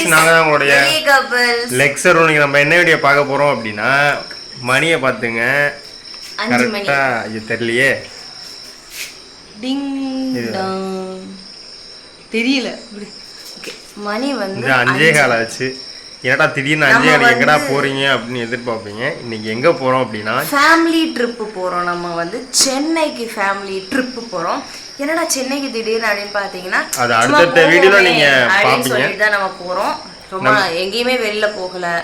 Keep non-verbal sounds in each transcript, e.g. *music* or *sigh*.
குட்டீஸ் நாங்கள் தான் உங்களுடைய. லெக்சர் இன்னைக்கு நம்ம என்ன வீடியோ பார்க்க போகிறோம் அப்படின்னா மணியை பார்த்துங்க. மணி. கரெக்டாக இது தெரியலையே. டிங். தெரியல. மணி வந்து அஞ்சே கால் ஆச்சு. என்னடா திடீர்னு அஞ்சே கால்? எங்கடா போறீங்க அப்படின்னு எதிர்பார்ப்பீங்க. இன்னைக்கு எங்கே போகிறோம் அப்படின்னா ஃபேமிலி ட்ரிப்பு போகிறோம் நம்ம வந்து சென்னைக்கு ஃபேமிலி ட்ரிப்பு போகிறோம் என்னடா சென்னைக்கு திடீர்னு அப்படின்னு பார்த்தீங்கன்னா அது அடுத்தடுத்த வீடியோல நீங்க அப்படின்னு. சொல்லிட்டு தான் நம்ம போகிறோம் ரொம்ப எங்கேயுமே வெளில போகலை.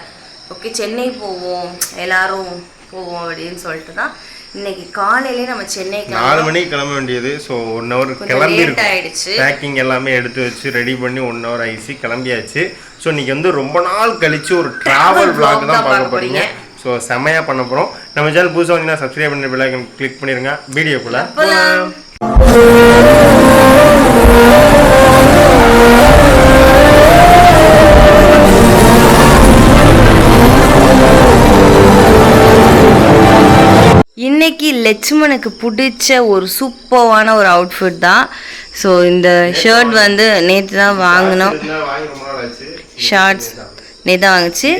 ஓகே சென்னை போவோம். எல்லாரும் போவோம் அப்படின்னு சொல்லிட்டு தான் இன்னைக்கு காலையிலே நம்ம சென்னைக்கு நாலு மணிக்கு கிளம்ப வேண்டியது. ஸோ ஒன் ஹவர் கிளம்பி ஆயிடுச்சு. பேக்கிங் எல்லாமே எடுத்து வச்சு ரெடி பண்ணி ஒன் ஹவர் ஆயிடுச்சு கிளம்பியாச்சு. ஸோ இன்னைக்கு வந்து ரொம்ப நாள் கழிச்சு ஒரு டிராவல் vlog தான் பார்க்க போறீங்க. ஸோ செமையாக பண்ண போகிறோம் நம்ம சேனல் புதுசாக வந்தீங்கன்னா சப்ஸ்கிரைப் பண்ணி பெல் கிளிக் பண்ணிருங்க. வீடியோக்குள்ள போலாம். இன்னைக்கு லட்சுமணுக்கு பிடிச்ச ஒரு சூப்பரான ஒரு அவுட்ஃபிட் தான். ஸோ இந்த ஷர்ட் வந்து நேற்று தான் வாங்கினோம். ஷார்ட்ஸ் நேற்று தான் வாங்குச்சு.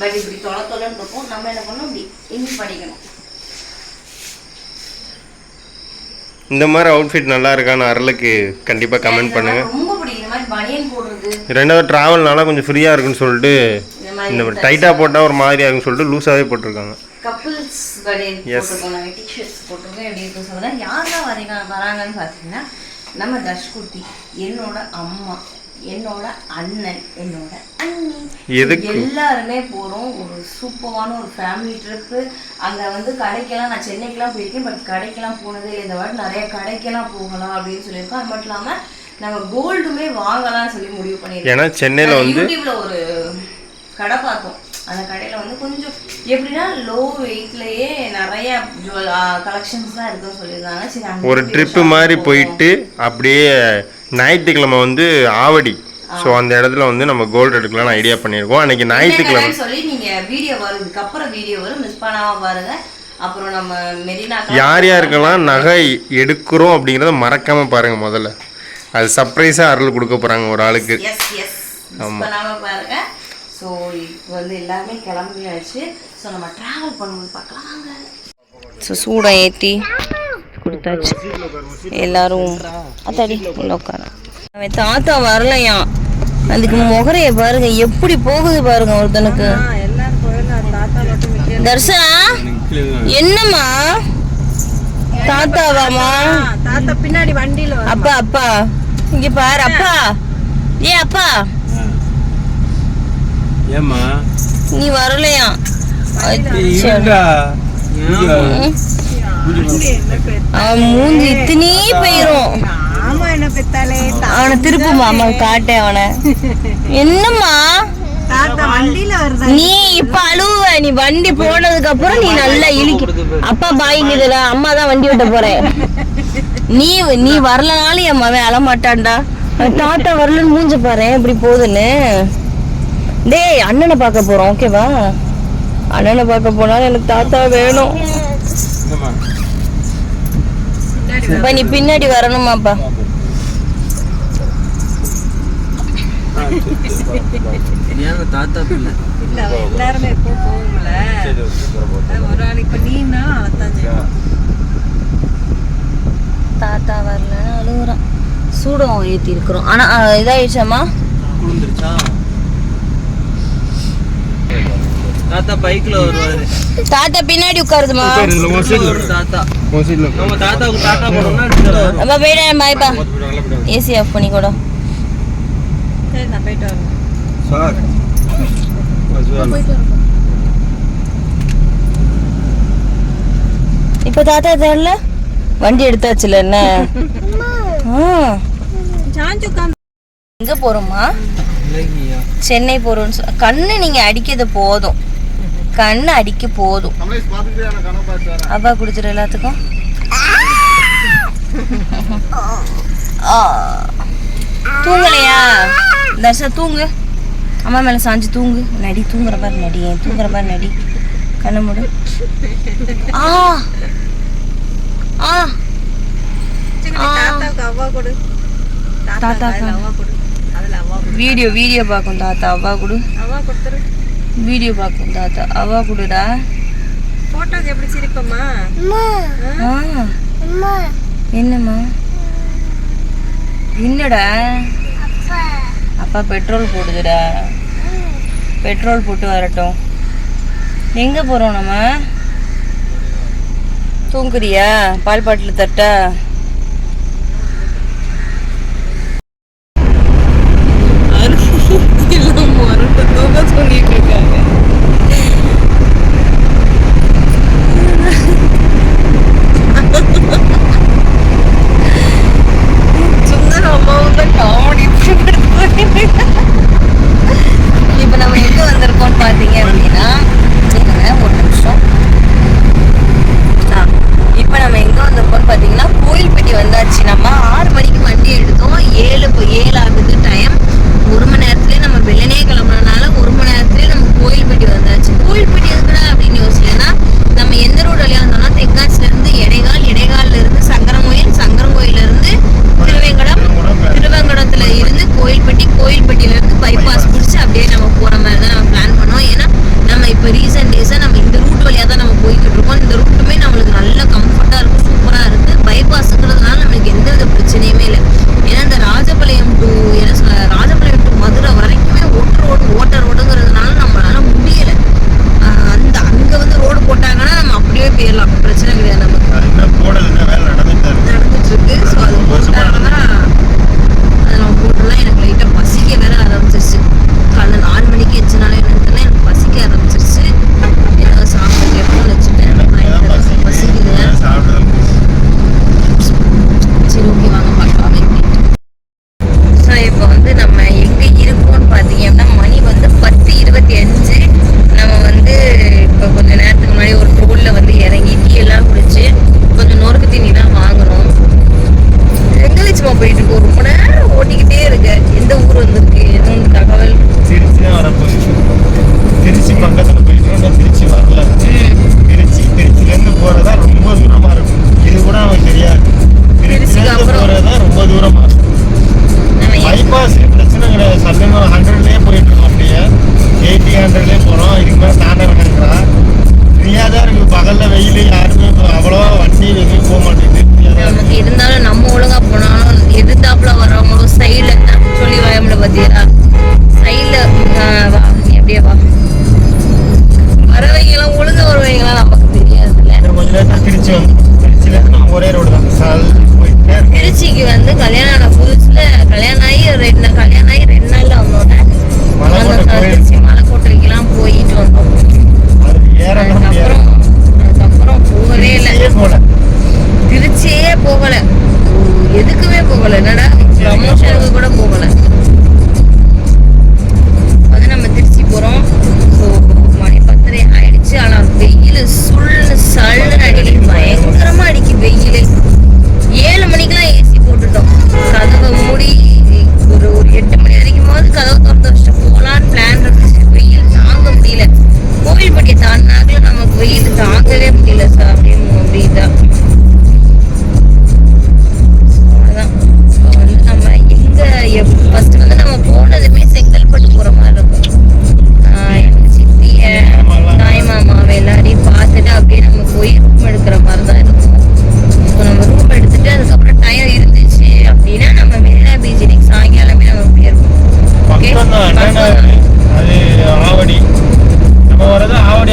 பட் இப்படி தொலை தொலைன்னு இருக்கும். நம்ம என்ன பண்ணணும்? இப்படி இனி படிக்கணும் இந்த மாதிரி அவுட்ஃபிட் நல்லா இருக்கான்னு அருளுக்கு கண்டிப்பாக கமெண்ட் பண்ணுங்க. மாதிரி ரெண்டாவது ட்ராவல்னால கொஞ்சம் ஃப்ரீயாக இருக்குன்னு சொல்லிட்டு இந்த மாதிரி டைட்டாக போட்டால் ஒரு மாதிரியா இருக்குன்னு சொல்லிட்டு லூஸாகவே போட்டிருக்காங்க. கப்புள்ஸ் பனியன் Yes. போட்டிருக்கோம். நாங்கள் டிஷர்ட்ஸ் போட்டிருக்கோம். எப்படி இருக்கும் சொல்லுங்க. யாரெல்லாம் வரீங்க வராங்கன்னு பார்த்தீங்கன்னா நம்ம தர்ஷ்குட்டி என்னோட அம்மா. என்னோட அண்ணன் என்னோட அண்ணி. எதுக்கு? எல்லாருமே போகிறோம் ஒரு சூப்பரான ஒரு ஃபேமிலி ட்ரிப்பு அங்கே வந்து கடைக்கெல்லாம் நான் சென்னைக்கெல்லாம் போயிருக்கேன். பட் கடைக்கெல்லாம் போனதே இல்லை. இந்த வாட்டி நிறைய கடைக்கெல்லாம் போகலாம் அப்படின்னு சொல்லியிருக்கோம். அது மட்டும் இல்லாமல் நம்ம கோல்டுமே வாங்கலாம்னு சொல்லி முடிவு பண்ணியிருக்கோம். ஏன்னா சென்னையில் வந்து யூடியூப்ல ஒரு கடை பார்த்தோம். அந்த கடையில வந்து கொஞ்சம் எப்படின்னா லோ வெயிட்லயே நிறைய கலெக்ஷன்ஸ்லாம் இருக்குன்னு சொல்லியிருந்தாங்க. சரி ஒரு ட்ரிப்பு மாதிரி. போயிட்டு அப்படியே ஞாயிற்றுக்கிழமை வந்து ஆவடி. ஸோ அந்த இடத்துல வந்து நம்ம கோல்டு எடுக்கலாம்னு ஐடியா பண்ணியிருக்கோம். அன்னைக்கு என்ன ஞாயிற்றுக்கிழமை சொல்லி நீங்க வீடியோ வரும் இதுக்கப்புறம் வீடியோ வரும் மிஸ் பண்ணாம பாருங்க. அப்புறம் நம்ம மெரினா யார் யாருக்கெல்லாம் நகை எடுக்கிறோம் அப்படிங்கிறத மறக்காம பாருங்க முதல்ல. அது சர்ப்ரைஸாக அருள் கொடுக்க போகிறாங்க ஒரு ஆளுக்கு. எஸ் எஸ் மிஸ் பண்ணாம பாருங்க. ஸோ இப்போ வந்து எல்லாமே கிளம்பியாச்சு. ஸோ நம்ம ட்ராவல் பண்ணும்போது பார்க்கலாம் ஸோ சூடம் ஏற்றி கொடுத்தாச்சு. எல்லாரும் அத்தாடி உட்கார அவன் தாத்தா வரலையாம் அதுக்கு முகரைய பாருங்க எப்படி போகுது பாருங்க ஒருத்தனுக்கு. தர்ஷனா என்னம்மா? தாத்தாவாமா தாத்தா பின்னாடி வண்டியில. அப்பா அப்பா. இங்க பாரு அப்பா. ஏ அப்பா. ஏம்மா? நீ வரலையா? மூஞ்சி இத்தனே போயிரும். ஆமா என்ன பெத்தாலே அவனை திருப்பு மாமா காட்டேன் அவனை. என்னம்மா? தாத்தா வண்டியில வருதா? நீ இப்ப அழுவ நீ வண்டி போனதுக்கு அப்புறம் நீ நல்லா இழுக்கு அப்பா பாய்ங்குதுல அம்மா தான் வண்டி விட்ட போறேன் நீ நீ வரலனாலும் என் மவன் அழமாட்டான்டா. தாத்தா வரலன்னு மூஞ்ச பாரு எப்படி போகுதுன்னு. டேய் அண்ணனை பார்க்க போறோம் ஓகேவா அண்ணனை பார்க்க போனாலும் எனக்கு தாத்தா வேணும். இப்ப நீ பின்னாடி வரணுமாப்பா. தாத்தா பிள்ளை. இல்ல எல்லாருமே எப்போ போகும்ல ஒரு ஆள் இப்ப நீனா செய்வான். தாத்தா வரலன்னு அழுகுறான் சூடம் ஏத்தி இருக்கிறோம் ஆனா அஹ், இதாயிடுச்சாம்மா? தாத்தா பைக்ல வருவாரு. தாத்தா பின்னாடி உட்காருதுமா தாத்தா. நம்ம தாத்தாவுக்கு தாத்தா போனோம்னா அப்பா போயிட்டேன் பாய்ப்பா ஏசி ஆஃப் பண்ணி கூட. சரி நான் போயிட்டு வரேன். சார். இப்போ தாத்தா தெரியல? வண்டி எடுத்தாச்சுல என்ன? எங்க போறோமா சென்னை போறோம்னு கண்ணு நீங்க அடிக்கிறது போதும். கண்ணு அடிக்க போதும். அவா குடிச்சிட எல்லாத்துக்கும். தூங்கலையா? தர்ஷா தூங்கு. அம்மா மேலே சாஞ்சு தூங்கு. நடி தூங்குற மாதிரி நடி தூங்குற மாதிரி நடி. கண்ண முடு. ஆ. ஆ. தாத்தா வீடியோ வீடியோ பார்க்கும் தாத்தா அவ்வா கொடு. அவ்வா கொடுத்துரு. வீடியோ பார்க்கும் தாத்தா. அவா கொடுடா. போட்டோக்கு எப்படி சிரிப்பம்மா? என்னம்மா? என்னடா? அப்பா. பெட்ரோல் போடுதுடா. பெட்ரோல் போட்டு வரட்டும். எங்கே போகிறோம் நம்ம? தூங்குறியா? பால் பாட்டில் தட்டா?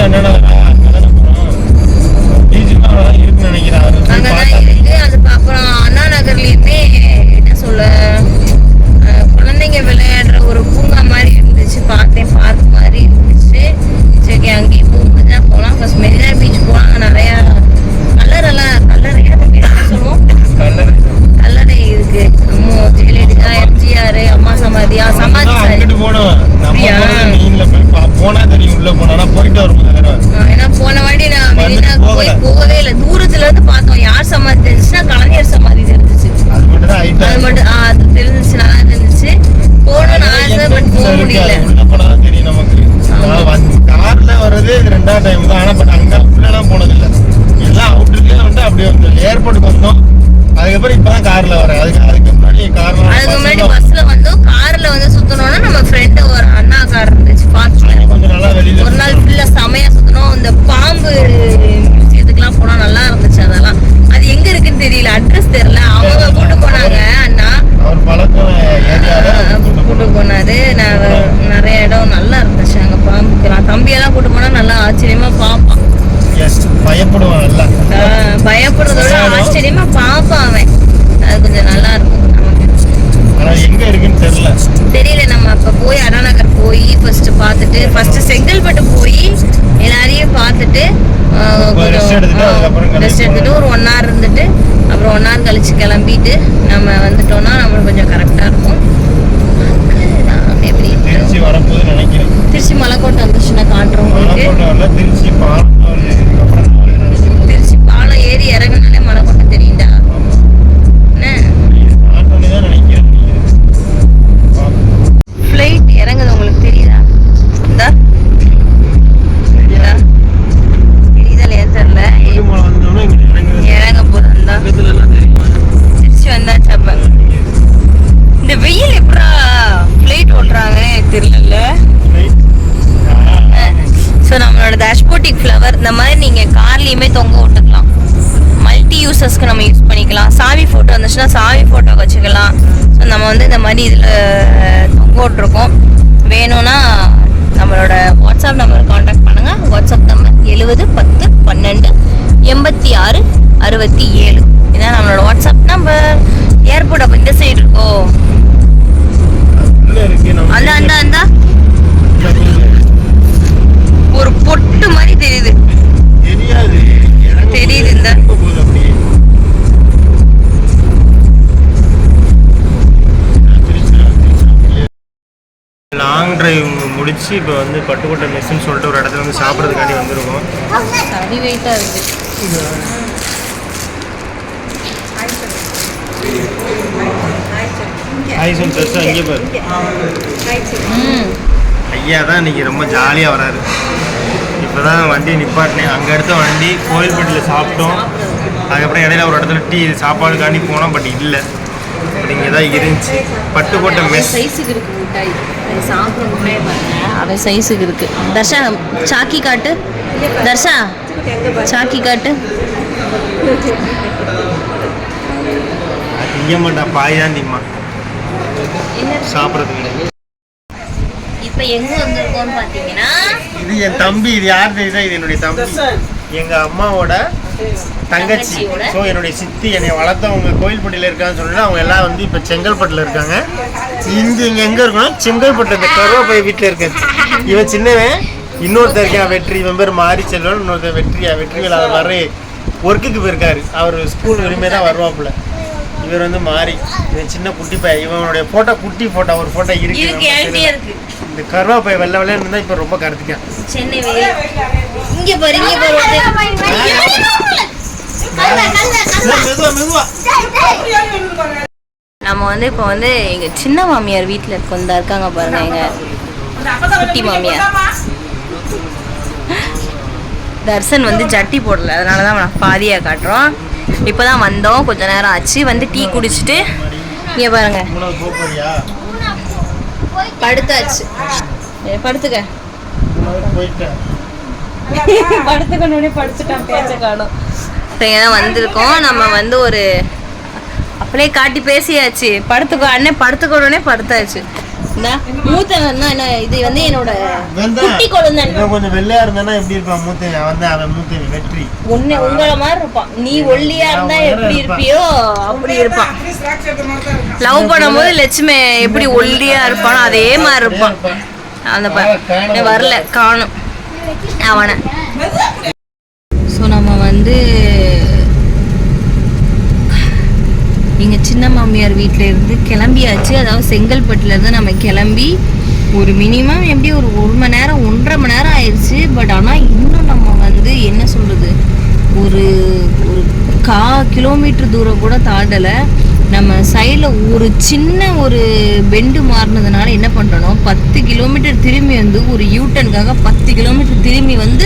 என்னென்ன இருக்குன்னு நினைக்கிறேன் அப்புறம் அண்ணா என்ன சொல்ல குழந்தைங்க விளையாடுற ஒரு பூங்கா மாதிரி இருந்துச்சு பார்த்தேன் பார்க் மாதிரி இருந்துச்சு. சரி அங்கேயும் பாம்பு மியூசியத்துக்குலாம் போனால் நல்லா இருந்துச்சு அதெல்லாம். அது எங்க இருக்குன்னு தெரியல அட்ரஸ் தெரியல. அவங்க கொண்டு போனாங்க அண்ணா. கூட்டு போனாரு. நான் நிறைய இடம் நல்லா இருந்துச்சு அங்க பாம்புக்குலாம் தம்பியெல்லாம் கூட்டு போனா நல்லா ஆச்சரியமா பார்ப்பான். பயப்படுறதோட ஆச்சரியமா பார்ப்பான் அவன். அது கொஞ்சம் நல்லா இருக்கும் தெரியல. நம்ம அப்ப போய் அடாநகர் போய் ஃபர்ஸ்ட் பார்த்துட்டு ஃபர்ஸ்ட் செங்கல்பட்டு போய் எல்லாரையும் ரெஸ்ட் எடுத்துட்டு ஒரு ஒன் ஹவர் இருந்துட்டு அப்புறம் ஒன் ஹவர் கழிச்சு கிளம்பிட்டு நம்ம வந்துட்டோம்னா நம்மளுக்கு கொஞ்சம் கரெக்டா இருக்கும். திருச்சி வரப்போகுது நினைக்கிறேன். திருச்சி மலைக்கோட்டை வந்துச்சுன்னா காட்டுறோம் உங்களுக்கு. பாலம் திருச்சி பாலம் ஏறி இறங்குனாலே மலைக்கோட்டை தெரியும்டா. நீங்கள் தொங்க விட்டுக்கலாம். மல்டி யூசஸ்க்கு நம்ம யூஸ் பண்ணிக்கலாம். சாவி ஃபோட்டோ வந்துச்சுன்னா சாவி ஃபோட்டோ வச்சுக்கலாம். ஸோ நம்ம வந்து இந்த மாதிரி இதில் தொங்க விட்ருக்கோம் வேணும்னா நம்மளோட வாட்ஸ்அப் நம்பர் காண்டாக்ட் பண்ணுங்கள் வாட்ஸ்அப் நம்பர் எழுபது பத்து பன்னெண்டு எண்பத்தி ஆறு அறுபத்தி ஏழு. இதான் நம்மளோட வாட்ஸ்அப் முடிச்சு இப்போ வந்து பட்டுக்கோட்டை மெஸ்ஸுன்னு சொல்லிட்டு ஒரு இடத்துல வந்து சாப்பிட்றதுக்காண்டி வந்திருக்கோம். சரி வெயிட்டா இருக்கு. ஹாய் சொல் பெருசா இங்கே பாரு. ம். ஐயா தான் இன்னைக்கு ரொம்ப ஜாலியாக வராரு. இப்போ தான் வண்டி நிப்பாட்டினேன். அங்கே எடுத்த வண்டி கோயில்பட்டியில் சாப்பிட்டோம். அதுக்கப்புறம் இடையில ஒரு இடத்துல டீ சாப்பாடுக்காண்டி போனோம் பட் இல்லை. பட் இங்கே தான் இருந்துச்சு. பட்டுக்கோட்டை மெஸ் சைஸுக்கு இருக்கு மிட்டாய். அது சாப்பிடணுமே பாருங்க அவன் சைஸுக்கு இருக்கு. தர்ஷா சாக்கி காட்டு. தர்ஷா சாக்கி காட்டு. இப்போ எங்க வந்திருக்கோம்னு பாத்தீங்கன்னா இது என் தம்பி இது யார் தெரியுதா? இது என்னுடைய தம்பி. எங்க அம்மாவோட தங்கச்சி. ஸோ என்னுடைய சித்தி என்னை வளர்த்தவங்க கோயில்பட்டியில் இருக்கான்னு சொல்லிட்டு அவங்க எல்லாம் வந்து இப்போ செங்கல்பட்டில் இருக்காங்க. இங்க இங்க எங்க இருக்கணும் செங்கல்பட்டு இந்த கருவாப்பை வீட்டில் இருக்காரு இவன் சின்னவன் இன்னொருத்தர் இருக்கான் வெற்றி. இவன் பேர் மாரி செல்வன் இன்னொருத்தர் வெற்றியா வெற்றிவேல் அவர் வர ஒர்க்குக்கு போயிருக்காரு. அவர் ஸ்கூல் இனிமே தான் வருவாப்புல. இவர் வந்து மாறி இவன் சின்ன குட்டி பையன். இவனுடைய போட்டோ குட்டி போட்டோ ஒரு போட்டோ இருக்கு. இந்த கருவாப்பை வெள்ளை வெள்ளைன்னு இருந்தா இப்போ ரொம்ப கருத்துக்கான் சென்னை வெயில். இங்க பாரு இங்க பாரு ஒருத்தன். மெதுவா மெதுவா. நம்ம வந்து இப்போ வந்து எங்க சின்ன மாமியார் வீட்டில் இருக்கோம் இருக்காங்க பாருங்க எங்க குட்டி மாமியார். தர்சன் வந்து ஜட்டி போடல அதனால தான் நான் பாதியாக காட்டுறோம். இப்போ தான் வந்தோம் கொஞ்ச நேரம் ஆச்சு. வந்து டீ குடிச்சிட்டு இங்கே பாருங்க. படுத்தாச்சு. படுத்துக்க. படுத்துக்கணுன்னே படுத்துட்டான் பேச்ச காணும். இப்போ தான் வந்திருக்கோம். நம்ம வந்து ஒரு அப்படியே காட்டி பேசியாச்சு. படுத்துக்கோ அண்ணே படுத்துக்கணுன்னே படுத்தாச்சு. தான் என்ன இது வந்து என்னோட குட்டி குழந்தை இன்னும் கொஞ்சம் வெள்ளையா இருந்தானா எப்படி இருப்பான் மூத்தவன் அவன் தான் அவன் மூத்தவன் வெற்றி. உன்னை உங்களை மாதிரி இருப்பான். நீ ஒல்லியா இருந்தா எப்படி. இருப்பியோ அப்படி இருப்பான். லவ் பண்ணும்போது லட்சுமி எப்படி ஒல்லியா இருப்பானோ அதே மாதிரி இருப்பான். அந்த வரல காணும். அவனை. ஸோ நம்ம வந்து எங்க சின்ன மாமியார் வீட்டில் இருந்து கிளம்பியாச்சு. அதாவது செங்கல்பட்டுலேருந்து நம்ம கிளம்பி ஒரு மினிமம் எப்படி ஒரு ஒரு மணி நேரம் ஒன்றரை மணி நேரம் ஆயிடுச்சு பட் ஆனால் இன்னும் நம்ம வந்து என்ன சொல்கிறது ஒரு ஒரு கா கிலோமீட்டர் தூரம் கூட தாண்டலை. நம்ம சைடில் ஒரு சின்ன ஒரு பெண்டு மாறினதுனால என்ன பண்ணுறோம் பத்து கிலோமீட்டர் திரும்பி வந்து ஒரு யூட்டனுக்காக பத்து கிலோமீட்டர் திரும்பி வந்து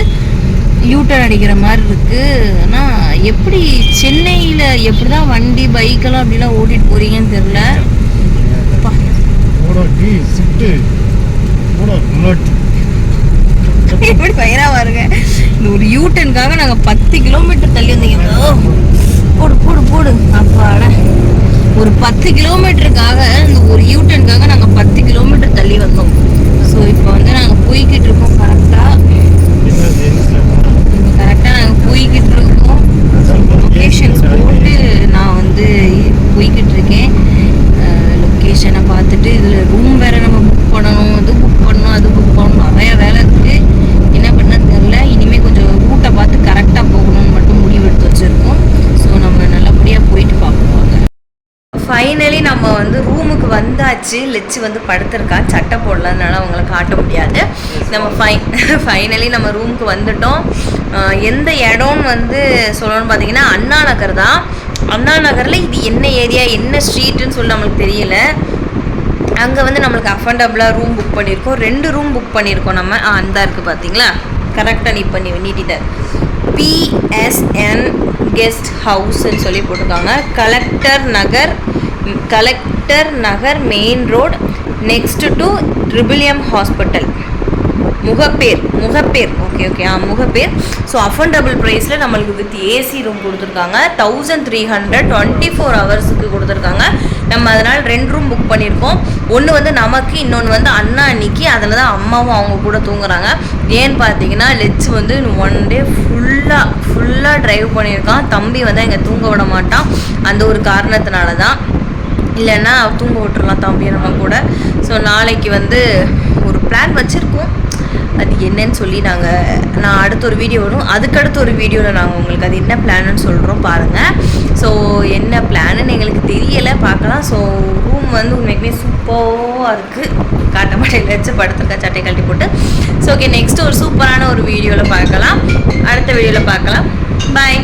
யூட்டர்ன் அடிக்கிற மாதிரி இருக்கு. ஆனால் எப்படி சென்னையில் எப்படி தான் வண்டி பைக்கெல்லாம் அப்படிலாம் ஓட்டிட்டு போறீங்கன்னு தெரில எப்படி பயிரா பாருங்க இந்த ஒரு யூட்டனுக்காக நாங்கள் பத்து கிலோமீட்டர் தள்ளி வந்தீங்க. போடு போடு போடு. அப்பாடா. ஒரு பத்து பத்து கிலோமீட்டருக்காக இந்த ஒரு யூட்டனுக்காக நாங்கள் பத்து கிலோமீட்டர் தள்ளி வந்தோம். ஸோ இப்போ வந்து நாங்கள் போய்கிட்டு இருக்கோம் கரெக்டாக என்ன ஜென்ஸ்ல கரெக்டாக நாங்கள் போய்கிட்டு இருக்கோம் லொக்கேஷன்ஸ் போட்டு நான் வந்து போய்கிட்டு இருக்கேன் லொக்கேஷனை பார்த்துட்டு இதில் ரூம் வேறு நம்ம புக் பண்ணணும் இது புக் பண்ணணும் அது புக் பண்ணணும் நிறைய வேலை இருக்குது என்ன பண்ண தெரில இனிமேல் கொஞ்சம் ரூட்டை பார்த்து கரெக்டாக போகணும்னு மட்டும் முடிவு எடுத்து வச்சுருக்கோம். ஸோ நம்ம நல்லபடியாக போயிட்டு பார்ப்போம் ஃபைனலி நம்ம வந்து ரூமுக்கு வந்தாச்சு. லெச்சு வந்து படுத்திருக்கா. சட்டை போடலனால அவங்கள காட்ட முடியாது. நம்ம ஃபை ஃபைனலி *laughs* நம்ம ரூமுக்கு வந்துட்டோம். எந்த இடம்னு வந்து சொல்லணும்னு பார்த்தீங்கன்னா அண்ணா நகர் தான். அண்ணா நகரில் இது என்ன ஏரியா என்ன ஸ்ட்ரீட்டுன்னு சொல்லி நம்மளுக்கு தெரியல. அங்கே வந்து நம்மளுக்கு அஃபர்டபுளாக ரூம் புக் பண்ணியிருக்கோம். ரெண்டு ரூம் புக் பண்ணியிருக்கோம் நம்ம. அந்த இருக்குது பார்த்தீங்களா? கரெக்டாக நீ பண்ணி நீட்டிட்ட. பிஎஸ்என் கெஸ்ட் ஹவுஸ்ன்னு சொல்லி போட்டிருக்காங்க. Collector Nagar Collector Nagar main road next to ட்ரிபிளியம் hospital Mogappair. Mogappair. Okay okay ah Mogappair. So affordable ப்ரைஸில் நம்மளுக்கு வித் ஏசி ரூம் கொடுத்துருக்காங்க. Thousand three hundred twenty four ஹவர்ஸுக்கு கொடுத்துருக்காங்க. நம்ம அதனால் ரெண்டு ரூம் புக் பண்ணியிருக்கோம். ஒன்று வந்து நமக்கு இன்னொன்று வந்து அண்ணா அன்னைக்கு. அதில் தான் அம்மாவும் அவங்க கூட தூங்குறாங்க. ஏன்னு பார்த்தீங்கன்னா லெட்ஸ் வந்து ஒன் டே ஃபுல்லாக ஃபுல்லாக ட்ரைவ் பண்ணியிருக்கான். தம்பி வந்து இங்கே தூங்க விட மாட்டான். அந்த ஒரு காரணத்தினால தான் இல்லைன்னா தூங்க விட்டுருலாம் தம்பி நம்ம கூட. ஸோ நாளைக்கு வந்து ஒரு பிளான் வச்சுருக்கோம். அது என்னன்னு சொல்லி நாங்கள் நான் அடுத்த ஒரு வீடியோ வரும். அதுக்கடுத்து ஒரு வீடியோவில் நாங்கள் உங்களுக்கு அது என்ன பிளான்னு சொல்கிறோம் பாருங்கள் ஸோ என்ன பிளான்னு எங்களுக்கு தெரியலை பார்க்கலாம். ஸோ ரூம் வந்து உண்மைக்குமே சூப்பராக இருக்குது காட்டமாட்டையில் வச்சு படுத்துருக்கா சட்டை கழட்டி போட்டு. ஸோ ஓகே நெக்ஸ்ட் ஒரு சூப்பரான ஒரு வீடியோவில் பார்க்கலாம். அடுத்த வீடியோவில் பார்க்கலாம். பாய்